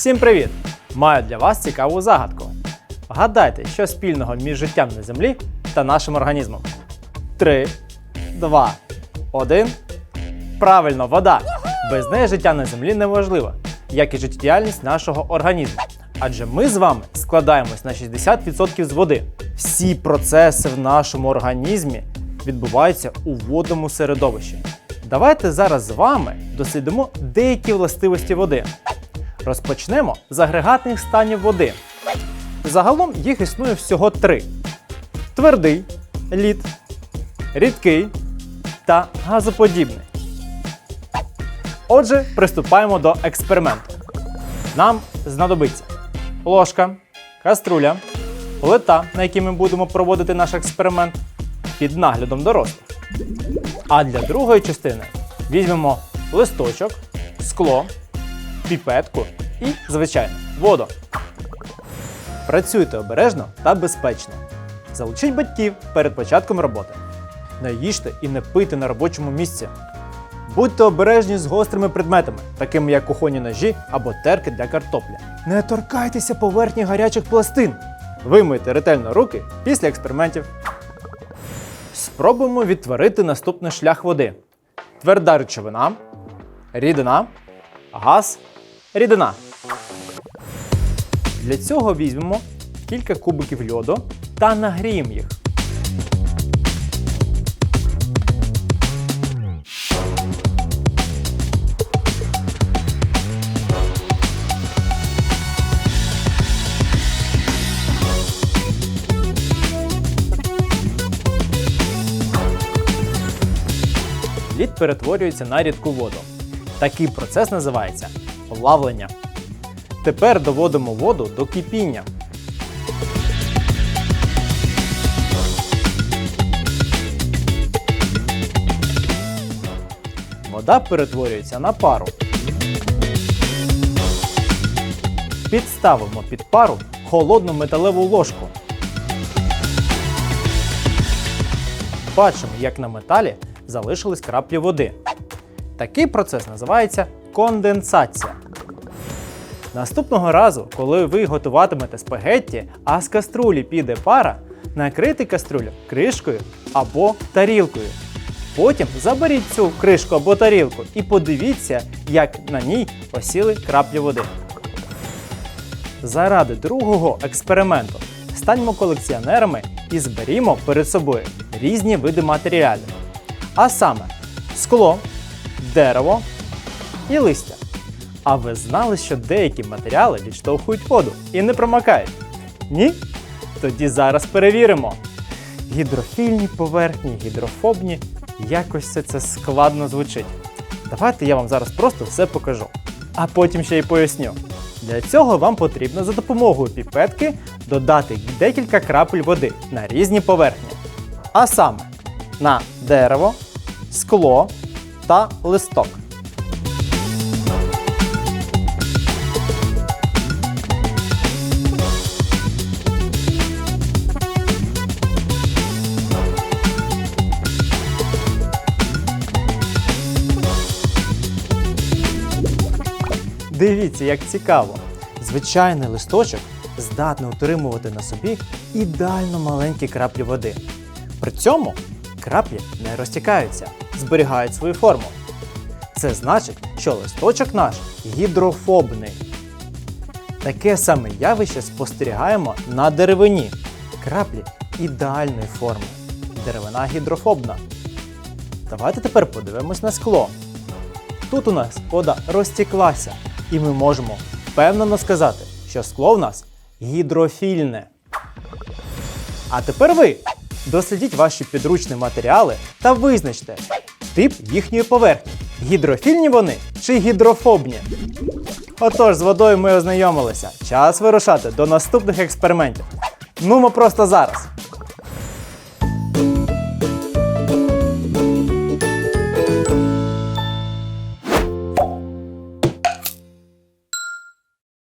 Всім привіт! Маю для вас цікаву загадку. Вгадайте, що спільного між життям на землі та нашим організмом. 3, 2, 1. Правильно, вода. Без неї життя на землі неможливо, як і життєдіяльність нашого організму. Адже ми з вами складаємось на 60% з води. Всі процеси в нашому організмі відбуваються у водному середовищі. Давайте зараз з вами дослідимо деякі властивості води. Розпочнемо з агрегатних станів води. Загалом їх існує всього три: твердий, лід, рідкий та газоподібний. Отже, приступаємо до експерименту. Нам знадобиться ложка, каструля, плита, на якій ми будемо проводити наш експеримент, під наглядом дорослих. А для другої частини візьмемо листочок, скло, піпетку і, звичайно, воду. Працюйте обережно та безпечно. Залучіть батьків перед початком роботи. Не їжте і не пийте на робочому місці. Будьте обережні з гострими предметами, такими як кухонні ножі або терки для картопля. Не торкайтеся поверхні гарячих пластин. Вимийте ретельно руки після експериментів. Спробуємо відтворити наступний шлях води: тверда речовина, рідина, газ, рідина. Для цього візьмемо кілька кубиків льоду та нагріємо їх. Лід перетворюється на рідку воду. Такий процес називається плавлення. Тепер доводимо воду до кипіння. Вода перетворюється на пару. Підставимо під пару холодну металеву ложку. Бачимо, як на металі залишились краплі води. Такий процес називається конденсація. Наступного разу, коли ви готуватимете спагетті, а з каструлі піде пара, накрийте каструлю кришкою або тарілкою. Потім заберіть цю кришку або тарілку і подивіться, як на ній осіли краплі води. Заради другого експерименту станьмо колекціонерами і зберімо перед собою різні види матеріалів. А саме скло, дерево і листя. А ви знали, що деякі матеріали відштовхують воду і не промокають? Ні? Тоді зараз перевіримо. Гідрофільні поверхні, гідрофобні. Якось все це складно звучить. Давайте я вам зараз просто все покажу. А потім ще й поясню. Для цього вам потрібно за допомогою піпетки додати декілька крапель води на різні поверхні. А саме на дерево, скло та листок. Дивіться, як цікаво. Звичайний листочок здатний утримувати на собі ідеально маленькі краплі води. При цьому краплі не розтікаються, зберігають свою форму. Це значить, що листочок наш гідрофобний. Таке саме явище спостерігаємо на деревині. Краплі ідеальної форми. Деревина гідрофобна. Давайте тепер подивимось на скло. Тут у нас вода розтіклася, і ми можемо впевнено сказати, що скло в нас гідрофільне. А тепер ви дослідіть ваші підручні матеріали та визначте тип їхньої поверхні. Гідрофільні вони чи гідрофобні? Отож, з водою ми ознайомилися. Час вирушати до наступних експериментів. Нумо просто зараз.